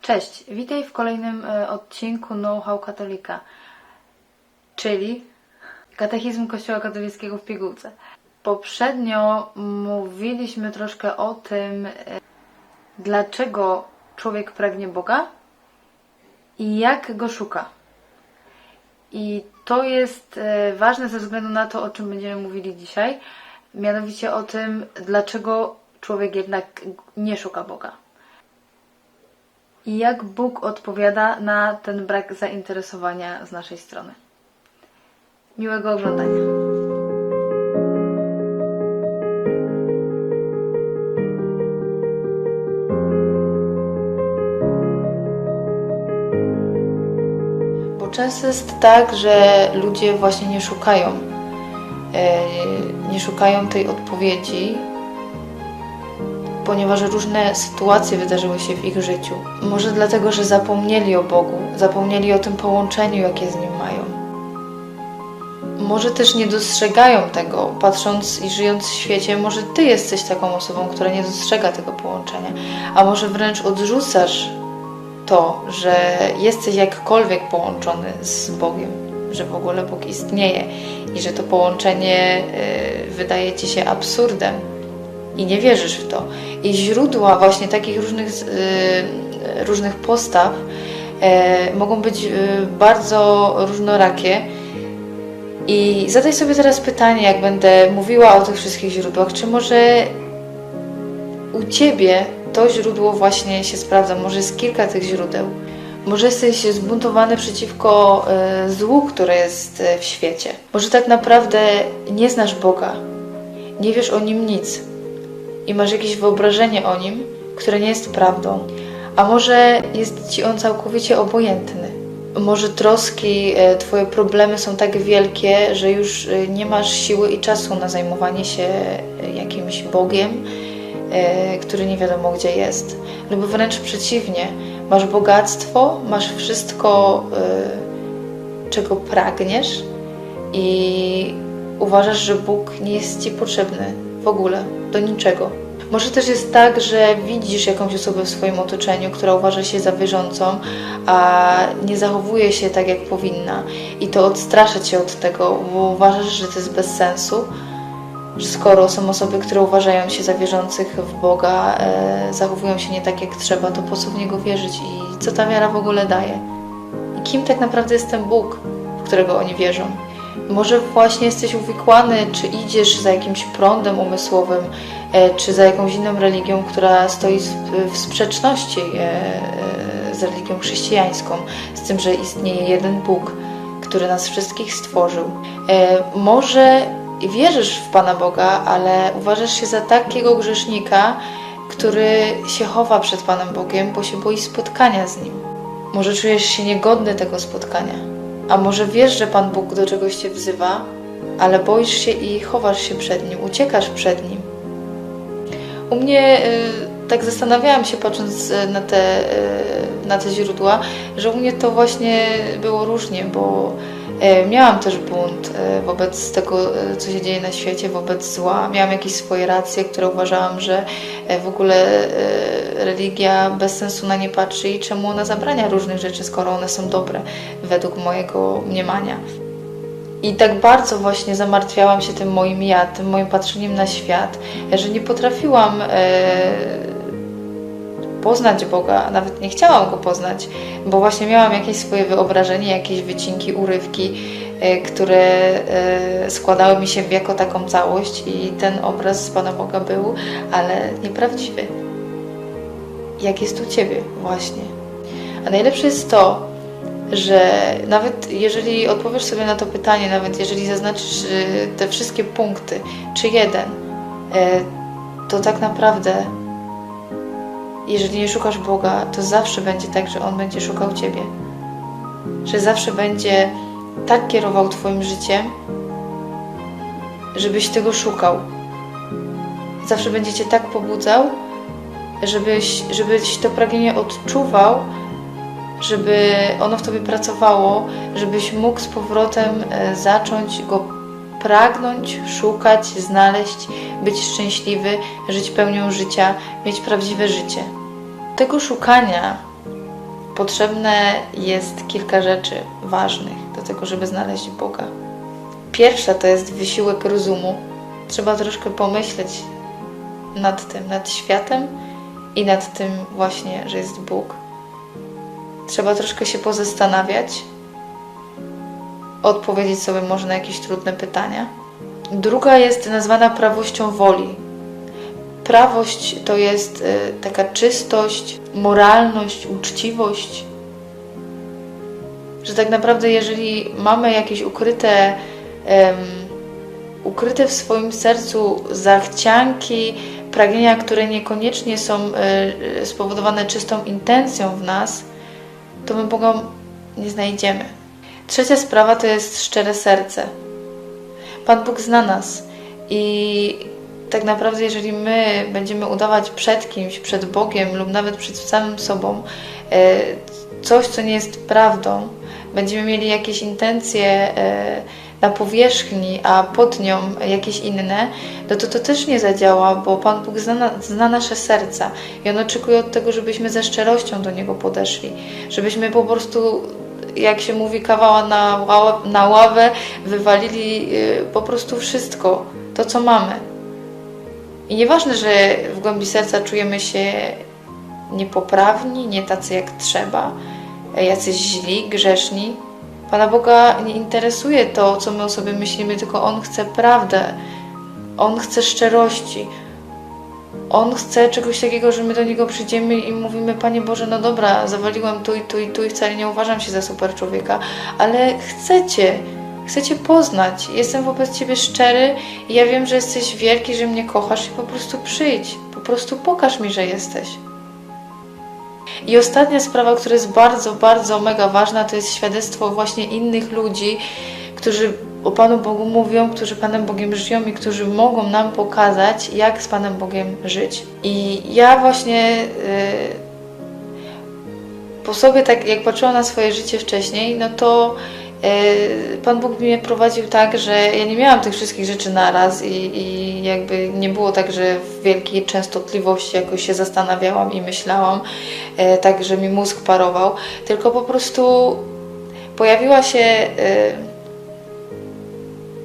Cześć, witaj w kolejnym e, odcinku Know-how Katolika, czyli Katechizm Kościoła Katolickiego w Pigułce. Poprzednio mówiliśmy troszkę o tym, e, dlaczego człowiek pragnie Boga i jak go szuka. I to jest e, ważne ze względu na to, o czym będziemy mówili dzisiaj, mianowicie o tym, dlaczego człowiek jednak nie szuka Boga. I jak Bóg odpowiada na ten brak zainteresowania z naszej strony. Miłego oglądania. Bo często jest tak, że ludzie właśnie nie szukają, e, nie szukają tej odpowiedzi, ponieważ różne sytuacje wydarzyły się w ich życiu. Może dlatego, że zapomnieli o Bogu, zapomnieli o tym połączeniu, jakie z Nim mają. Może też nie dostrzegają tego, patrząc i żyjąc w świecie, może Ty jesteś taką osobą, która nie dostrzega tego połączenia, a może wręcz odrzucasz to, że jesteś jakkolwiek połączony z Bogiem, że w ogóle Bóg istnieje i że to połączenie y, wydaje Ci się absurdem i nie wierzysz w to. I źródła właśnie takich różnych, y, różnych postaw y, mogą być y, bardzo różnorakie. I zadaj sobie teraz pytanie, jak będę mówiła o tych wszystkich źródłach, czy może u Ciebie to źródło właśnie się sprawdza, może jest kilka tych źródeł. Może jesteś zbuntowany przeciwko y, złu, które jest y, w świecie. Może tak naprawdę nie znasz Boga, nie wiesz o Nim nic i masz jakieś wyobrażenie o Nim, które nie jest prawdą. A może jest Ci On całkowicie obojętny. Może troski, y, Twoje problemy są tak wielkie, że już y, nie masz siły i czasu na zajmowanie się y, jakimś Bogiem, e, który nie wiadomo gdzie jest. Lub wręcz przeciwnie, masz bogactwo, masz wszystko, e, czego pragniesz i uważasz, że Bóg nie jest Ci potrzebny w ogóle, do niczego. Może też jest tak, że widzisz jakąś osobę w swoim otoczeniu, która uważa się za wierzącą, a nie zachowuje się tak, jak powinna. I to odstrasza cię od tego, bo uważasz, że to jest bez sensu, że skoro są osoby, które uważają się za wierzących w Boga, e, zachowują się nie tak jak trzeba, to po co w Niego wierzyć i co ta wiara w ogóle daje? I kim tak naprawdę jest ten Bóg, w którego oni wierzą? Może właśnie jesteś uwikłany, czy idziesz za jakimś prądem umysłowym, e, czy za jakąś inną religią, która stoi w- sprzeczności e, e, z religią chrześcijańską, z tym, że istnieje jeden Bóg, który nas wszystkich stworzył. Może wierzysz w Pana Boga, ale uważasz się za takiego grzesznika, który się chowa przed Panem Bogiem, bo się boi spotkania z Nim. Może czujesz się niegodny tego spotkania, a może wiesz, że Pan Bóg do czegoś Cię wzywa, ale boisz się i chowasz się przed Nim, uciekasz przed Nim. U mnie y, tak zastanawiałam się, patrząc y, na te, y, na te źródła, że u mnie to właśnie było różnie, bo miałam też bunt y, wobec tego, y, co się dzieje na świecie, wobec zła. Miałam jakieś swoje racje, które uważałam, że w ogóle religia bez sensu na nie patrzy i czemu ona zabrania różnych rzeczy, skoro one są dobre, według mojego mniemania. I tak bardzo właśnie zamartwiałam się tym moim ja, tym moim patrzeniem na świat, że nie potrafiłam e, poznać Boga, nawet nie chciałam go poznać, bo właśnie miałam jakieś swoje wyobrażenie, jakieś wycinki, urywki, e, które e, składały mi się jako taką całość i ten obraz z Pana Boga był, ale nieprawdziwy. Jak jest u Ciebie właśnie. A najlepsze jest to, że nawet jeżeli odpowiesz sobie na to pytanie, nawet jeżeli zaznaczysz y, te wszystkie punkty, czy jeden, to tak naprawdę, jeżeli nie szukasz Boga, to zawsze będzie tak, że On będzie szukał Ciebie. Że zawsze będzie tak kierował Twoim życiem, żebyś tego szukał. Zawsze będzie Cię tak pobudzał, żebyś, żebyś to pragnienie odczuwał, żeby ono w tobie pracowało, żebyś mógł z powrotem e, zacząć go pragnąć, szukać, znaleźć, być szczęśliwy, żyć pełnią życia, mieć prawdziwe życie. Tego szukania potrzebne jest kilka rzeczy ważnych do tego, żeby znaleźć Boga. Pierwsza to jest wysiłek rozumu. Trzeba troszkę pomyśleć nad tym, nad światem i nad tym właśnie, że jest Bóg. Trzeba troszkę się pozastanawiać, odpowiedzieć sobie może na jakieś trudne pytania. Druga jest nazwana prawością woli. Prawość to jest y, taka czystość, moralność, uczciwość. Że tak naprawdę, jeżeli mamy jakieś ukryte, em, ukryte w swoim sercu zachcianki, pragnienia, które niekoniecznie są y, spowodowane czystą intencją w nas, to my Boga nie znajdziemy. Trzecia sprawa to jest szczere serce. Pan Bóg zna nas i tak naprawdę, jeżeli my będziemy udawać przed kimś, przed Bogiem lub nawet przed samym sobą e, coś, co nie jest prawdą, będziemy mieli jakieś intencje e, na powierzchni, a pod nią jakieś inne, no to to też nie zadziała, bo Pan Bóg zna, na- zna nasze serca i On oczekuje od tego, żebyśmy ze szczerością do Niego podeszli, żebyśmy po prostu jak się mówi, kawała na, na ławę, wywalili y, po prostu wszystko, to co mamy. I nieważne, że w głębi serca czujemy się niepoprawni, nie tacy jak trzeba, jacyś źli, grzeszni. Pana Boga nie interesuje to, co my o sobie myślimy, tylko On chce prawdę. On chce szczerości. On chce czegoś takiego, że my do Niego przyjdziemy i mówimy, Panie Boże, no dobra, zawaliłem tu i tu i tu i wcale nie uważam się za super człowieka, ale chcę Cię poznać. Jestem wobec Ciebie szczery i ja wiem, że jesteś wielki, że mnie kochasz i po prostu przyjdź, po prostu pokaż mi, że jesteś. I ostatnia sprawa, która jest bardzo, bardzo mega ważna, to jest świadectwo właśnie innych ludzi, którzy o Panu Bogu mówią, którzy Panem Bogiem żyją i którzy mogą nam pokazać, jak z Panem Bogiem żyć. I ja właśnie yy, po sobie, tak jak patrzyłam na swoje życie wcześniej, no to yy, Pan Bóg mnie prowadził tak, że ja nie miałam tych wszystkich rzeczy naraz i, i jakby nie było tak, że w wielkiej częstotliwości jakoś się zastanawiałam i myślałam, yy, tak, że mi mózg parował, tylko po prostu pojawiła się... Yy,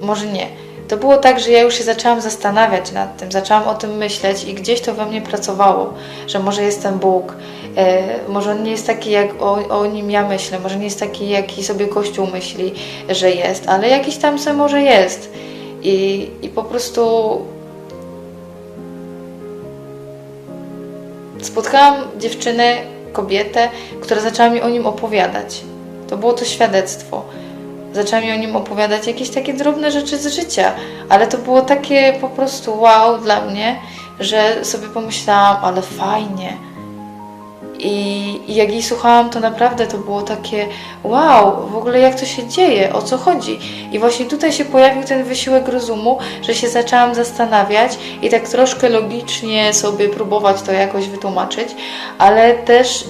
może nie. To było tak, że ja już się zaczęłam zastanawiać nad tym, zaczęłam o tym myśleć i gdzieś to we mnie pracowało, że może jestem Bóg, e, może on nie jest taki, jak o, o nim ja myślę, może nie jest taki, jaki sobie Kościół myśli, że jest, ale jakiś tam se może jest. I, i po prostu spotkałam dziewczynę, kobietę, która zaczęła mi o nim opowiadać. To było to świadectwo zaczęła mi o nim opowiadać jakieś takie drobne rzeczy z życia, ale to było takie po prostu wow dla mnie, że sobie pomyślałam, ale fajnie. I, I jak jej słuchałam, to naprawdę to było takie wow, w ogóle jak to się dzieje, o co chodzi. I właśnie tutaj się pojawił ten wysiłek rozumu, że się zaczęłam zastanawiać i tak troszkę logicznie sobie próbować to jakoś wytłumaczyć, ale też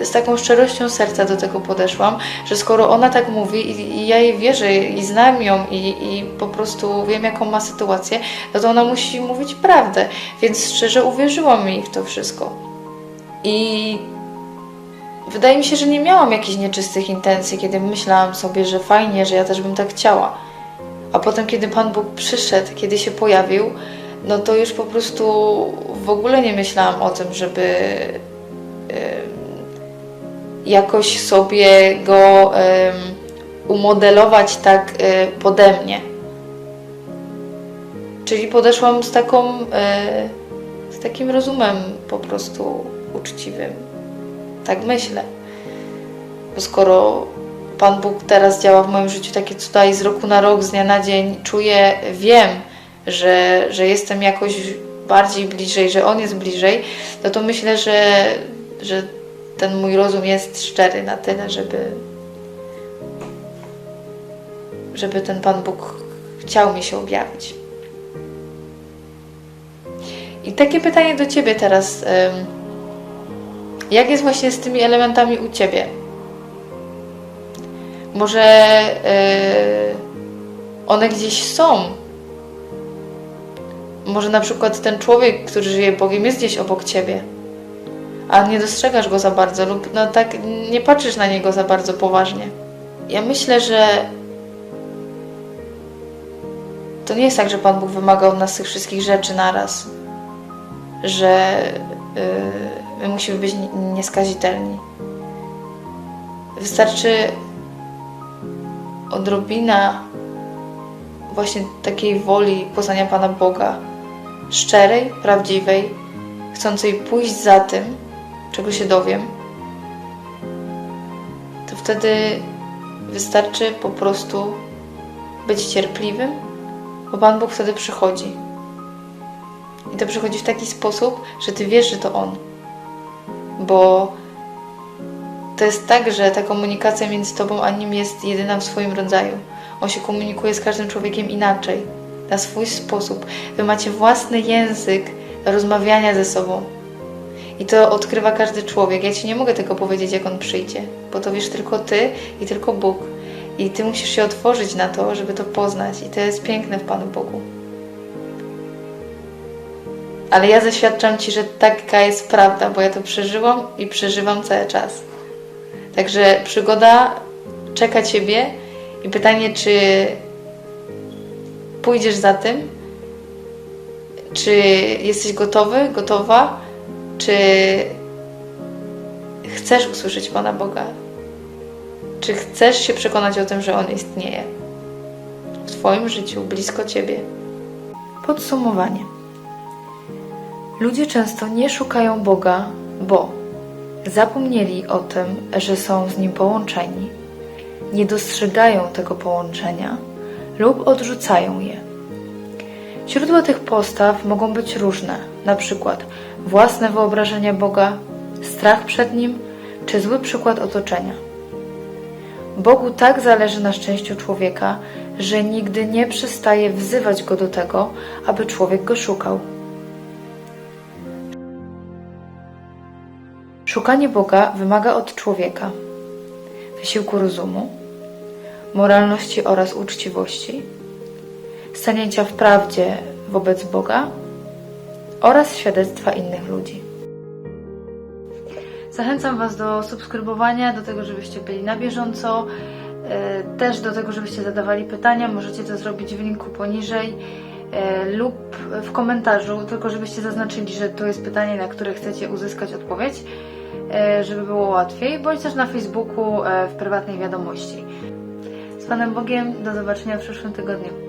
e, z taką szczerością serca do tego podeszłam, że skoro ona tak mówi i, i ja jej wierzę i znam ją i, i po prostu wiem jaką ma sytuację, no to ona musi mówić prawdę, więc szczerze uwierzyłam jej w to wszystko. I wydaje mi się, że nie miałam jakichś nieczystych intencji, kiedy myślałam sobie, że fajnie, że ja też bym tak chciała. A potem, kiedy Pan Bóg przyszedł, kiedy się pojawił, no to już po prostu w ogóle nie myślałam o tym, żeby em, jakoś sobie go em, umodelować tak e, pode mnie. Czyli podeszłam z taką, e, z takim rozumem po prostu uczciwym. Tak myślę. Bo skoro Pan Bóg teraz działa w moim życiu takie cuda i z roku na rok, z dnia na dzień czuję, wiem, że, że jestem jakoś bardziej bliżej, że On jest bliżej, no to myślę, że, że ten mój rozum jest szczery na tyle, żeby, żeby ten Pan Bóg chciał mi się objawić. I takie pytanie do Ciebie teraz. Jak jest właśnie z tymi elementami u Ciebie? Może e, one gdzieś są? Może na przykład ten człowiek, który żyje Bogiem, jest gdzieś obok Ciebie? a nie dostrzegasz go za bardzo, lub no tak nie patrzysz na niego za bardzo poważnie. Ja myślę, że to nie jest tak, że Pan Bóg wymaga od nas tych wszystkich rzeczy naraz, że yy, my musimy być nie- nieskazitelni. Wystarczy odrobina właśnie takiej woli poznania Pana Boga, szczerej, prawdziwej, chcącej pójść za tym, czego się dowiem, to wtedy wystarczy po prostu być cierpliwym, bo Pan Bóg wtedy przychodzi. I to przychodzi w taki sposób, że Ty wiesz, że to On. Bo to jest tak, że ta komunikacja między Tobą a Nim jest jedyna w swoim rodzaju. On się komunikuje z każdym człowiekiem inaczej, na swój sposób. Wy macie własny język rozmawiania ze sobą. I to odkrywa każdy człowiek. Ja Ci nie mogę tego powiedzieć, jak on przyjdzie, bo to wiesz tylko Ty i tylko Bóg. I Ty musisz się otworzyć na to, żeby to poznać. I to jest piękne w Panu Bogu. Ale ja zaświadczam Ci, że taka jest prawda, bo ja to przeżyłam i przeżywam cały czas. Także przygoda czeka Ciebie i pytanie, czy pójdziesz za tym, czy jesteś gotowy, gotowa, czy chcesz usłyszeć Pana Boga? Czy chcesz się przekonać o tym, że On istnieje w Twoim życiu, blisko Ciebie? Podsumowanie. Ludzie często nie szukają Boga, bo zapomnieli o tym, że są z Nim połączeni, nie dostrzegają tego połączenia lub odrzucają je. Źródła tych postaw mogą być różne, na przykład własne wyobrażenie Boga, strach przed Nim czy zły przykład otoczenia. Bogu tak zależy na szczęściu człowieka, że nigdy nie przestaje wzywać go do tego, aby człowiek go szukał. Szukanie Boga wymaga od człowieka wysiłku rozumu, moralności oraz uczciwości, stanięcia w prawdzie wobec Boga oraz świadectwa innych ludzi. Zachęcam Was do subskrybowania, do tego, żebyście byli na bieżąco, e, też do tego, żebyście zadawali pytania. Możecie to zrobić w linku poniżej e, lub w komentarzu, tylko żebyście zaznaczyli, że to jest pytanie, na które chcecie uzyskać odpowiedź, żeby było łatwiej, bądź też na Facebooku e, w prywatnej wiadomości. Z Panem Bogiem, do zobaczenia w przyszłym tygodniu.